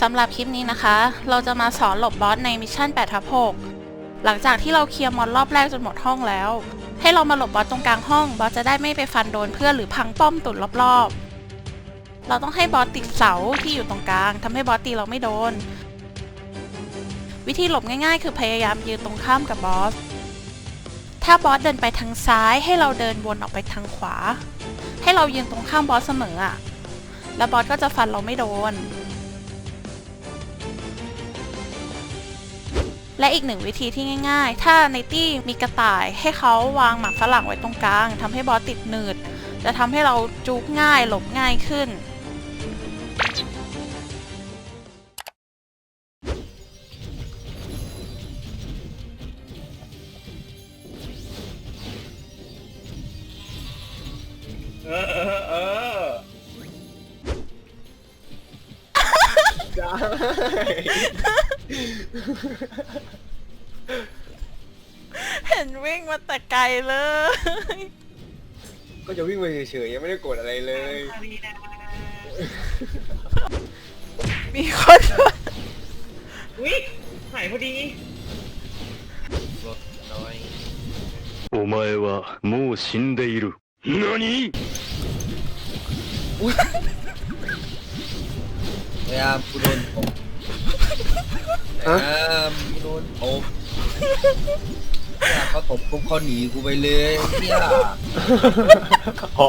สำหรับคลิปนี้นะคะ เราจะมาสอนหลบบอสในมิชชั่น8ทับ6หลังจากที่เราเคลียร์มอนรอบแรกจนหมดห้องแล้ว ให้เรามาหลบบอสตรงกลางห้อง บอสจะได้ไม่ไปฟันโดนเพื่อนหรือพังป้อมตุ่นรอบๆ เราต้องให้บอสติดเสาที่อยู่ตรงกลางทำให้บอสตีเราไม่โดน วิธีหลบง่ายๆ คือพยายามยืนตรงข้ามกับบอส ถ้าบอสเดินไปทางซ้ายให้เราเดินวนออกไปทางขวา ให้เรายืนตรงข้ามบอสเสมออะแล้วบอสก็จะฟันเราไม่โดน และอีกหนึ่งวิธีที่ง่าย ๆ ถ้าในตี้มีกระต่ายให้เขาวางหมากฝรั่งไว้ตรงกลางทำให้บอสติดหนืด จะทำให้เราจุกง่ายหลบง่ายขึ้น ได้ เห็นวิ่งมาแต่ไกลเลย ก็จะวิ่งไปเฉยๆยังไม่ได้กดอะไรเลย มีคน อุ้ยหายพอดี お前はもう死んでいる。何 พยา ยามกูโดนตบพยายามกูโดนตบเนี่ยเขาตบปุ๊บเขาหนีกูไปเลยเนี่ย อ๋อ